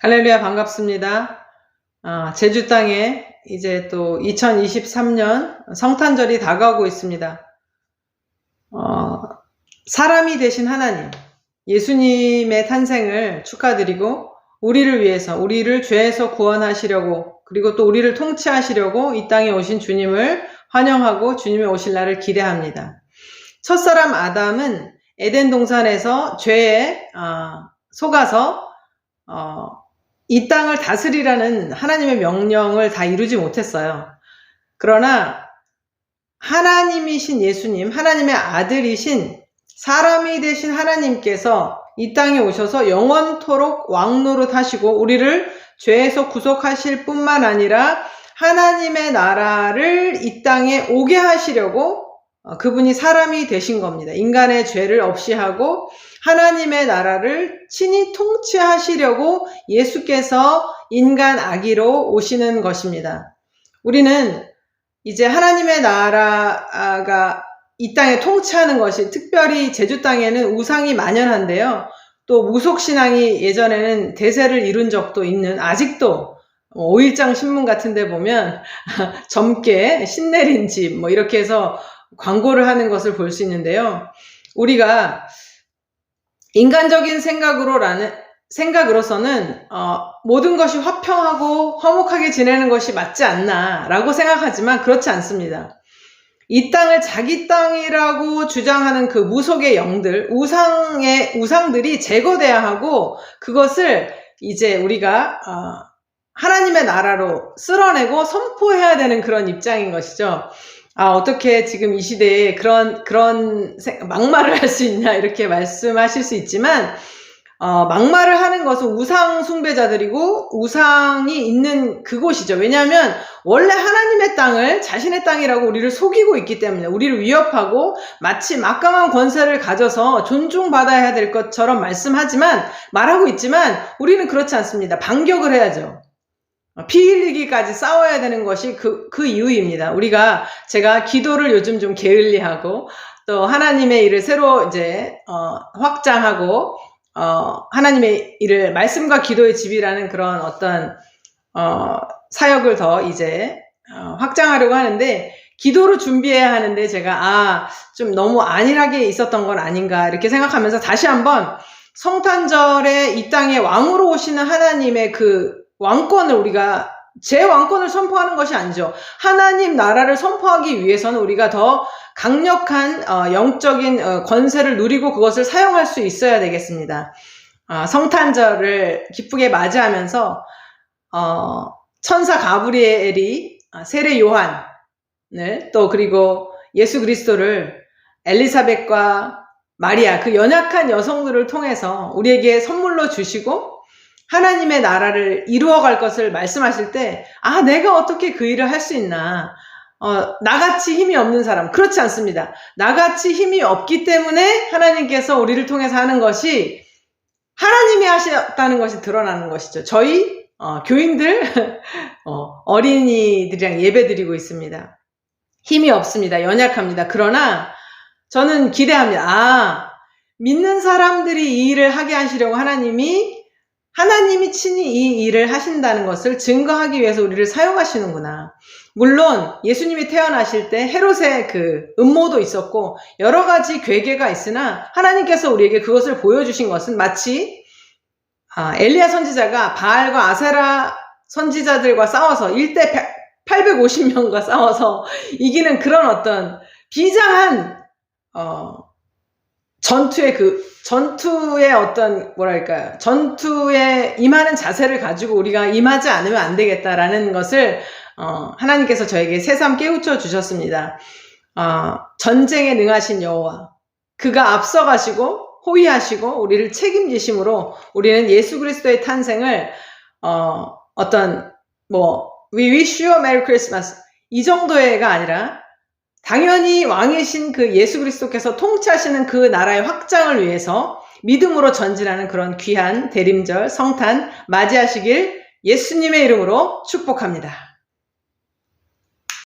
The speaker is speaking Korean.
할렐루야 반갑습니다. 아, 제주 땅에 이제 또 2023년 성탄절이 다가오고 있습니다. 어, 사람이 되신 하나님, 예수님의 탄생을 축하드리고 우리를 위해서 우리를 죄에서 구원하시려고 그리고 또 우리를 통치하시려고 이 땅에 오신 주님을 환영하고 주님의 오실 날을 기대합니다. 첫사람 아담은 에덴 동산에서 죄에 아, 속아서 어, 이 땅을 다스리라는 하나님의 명령을 다 이루지 못했어요. 그러나 하나님이신 예수님, 하나님의 아들이신 사람이 되신 하나님께서 이 땅에 오셔서 영원토록 왕노릇 하시고 우리를 죄에서 구속하실 뿐만 아니라 하나님의 나라를 이 땅에 오게 하시려고 어, 그분이 사람이 되신 겁니다. 인간의 죄를 없이 하고 하나님의 나라를 친히 통치하시려고 예수께서 인간 아기로 오시는 것입니다. 우리는 이제 하나님의 나라가 이 땅에 통치하는 것이 특별히 제주 땅에는 우상이 만연한데요. 또 무속신앙이 예전에는 대세를 이룬 적도 있는 아직도 5일장 신문 같은 데 보면 젊게 신내린 집 뭐 이렇게 해서 광고를 하는 것을 볼 수 있는데요. 우리가 인간적인 생각으로라는 생각으로서는 어, 모든 것이 화평하고 화목하게 지내는 것이 맞지 않나라고 생각하지만 그렇지 않습니다. 이 땅을 자기 땅이라고 주장하는 그 무속의 영들, 우상의 우상들이 제거돼야 하고 그것을 이제 우리가 어, 하나님의 나라로 쓸어내고 선포해야 되는 그런 입장인 것이죠. 아, 어떻게 지금 이 시대에 그런, 그런 막말을 할 수 있냐, 이렇게 말씀하실 수 있지만, 어, 막말을 하는 것은 우상 숭배자들이고 우상이 있는 그곳이죠. 왜냐하면 원래 하나님의 땅을 자신의 땅이라고 우리를 속이고 있기 때문에 우리를 위협하고 마치 막강한 권세를 가져서 존중받아야 될 것처럼 말씀하지만 말하고 있지만 우리는 그렇지 않습니다. 반격을 해야죠. 피 흘리기까지 싸워야 되는 것이 그, 그 이유입니다. 우리가, 제가 기도를 요즘 좀 게을리하고, 또 하나님의 일을 새로 이제, 어, 확장하고, 어, 하나님의 일을 말씀과 기도의 집이라는 그런 어떤, 어, 사역을 더 이제, 어, 확장하려고 하는데, 기도로 준비해야 하는데 제가, 아, 좀 너무 안일하게 있었던 건 아닌가, 이렇게 생각하면서 다시 한번 성탄절에 이 땅에 왕으로 오시는 하나님의 그 왕권을 우리가 제 왕권을 선포하는 것이 아니죠. 하나님 나라를 선포하기 위해서는 우리가 더 강력한 어, 영적인 어, 권세를 누리고 그것을 사용할 수 있어야 되겠습니다. 어, 성탄절을 기쁘게 맞이하면서 어, 천사 가브리엘이 어, 세례 요한을 또 그리고 예수 그리스도를 엘리사벳과 마리아 그 연약한 여성들을 통해서 우리에게 선물로 주시고 하나님의 나라를 이루어갈 것을 말씀하실 때, 아, 내가 어떻게 그 일을 할 수 있나. 어, 나같이 힘이 없는 사람. 그렇지 않습니다. 나같이 힘이 없기 때문에 하나님께서 우리를 통해서 하는 것이 하나님이 하셨다는 것이 드러나는 것이죠. 저희, 어, 교인들, 어, 어린이들이랑 예배 드리고 있습니다. 힘이 없습니다. 연약합니다. 그러나 저는 기대합니다. 아, 믿는 사람들이 이 일을 하게 하시려고 하나님이 하나님이 친히 이 일을 하신다는 것을 증거하기 위해서 우리를 사용하시는구나. 물론 예수님이 태어나실 때 헤롯의 그 음모도 있었고 여러 가지 괴계가 있으나 하나님께서 우리에게 그것을 보여주신 것은 마치 아, 엘리야 선지자가 바알과 아세라 선지자들과 싸워서 1대 850명과 싸워서 이기는 그런 어떤 비장한 어, 전투의 그 전투의 어떤 뭐랄까요 전투에 임하는 자세를 가지고 우리가 임하지 않으면 안 되겠다라는 것을 어, 하나님께서 저에게 새삼 깨우쳐 주셨습니다. 어, 전쟁에 능하신 여호와 그가 앞서가시고 호위하시고 우리를 책임지심으로 우리는 예수 그리스도의 탄생을 어, 어떤 뭐 We wish you a Merry Christmas 이 정도의가 아니라 당연히 왕이신 그 예수 그리스도께서 통치하시는 그 나라의 확장을 위해서 믿음으로 전진하는 그런 귀한 대림절 성탄 맞이하시길 예수님의 이름으로 축복합니다.